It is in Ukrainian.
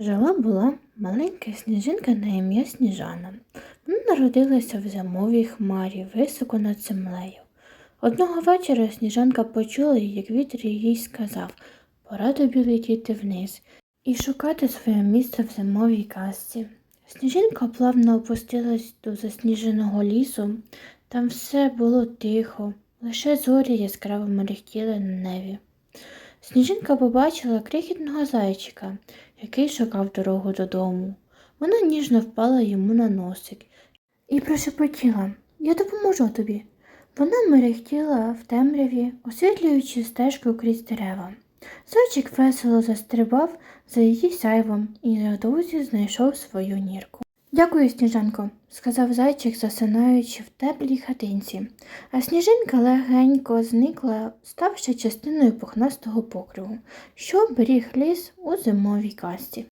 Жила була маленька сніжинка на ім'я Сніжана. Вона народилася в зимовій хмарі високо над землею. Одного вечора сніжанка почула, як вітер їй сказав пора тобі летіти вниз і шукати своє місце в зимовій казці. Сніжинка плавно опустилась до засніженого лісу. Там все було тихо, лише зорі яскраво мерехтіли на небі. Сніжинка побачила крихітного зайчика, який шукав дорогу додому. Вона ніжно впала йому на носик і прошепотіла Я допоможу тобі. Вона мерехтіла в темряві, освітлюючи стежку крізь дерева. Зайчик весело застрибав за її сяйвом і невдовзі знайшов свою нірку. Дякую, сніжанко, сказав зайчик, засинаючи в теплій хатинці, а сніжинка легенько зникла, ставши частиною пухнастого покриву, що беріг ліс у зимовій касті.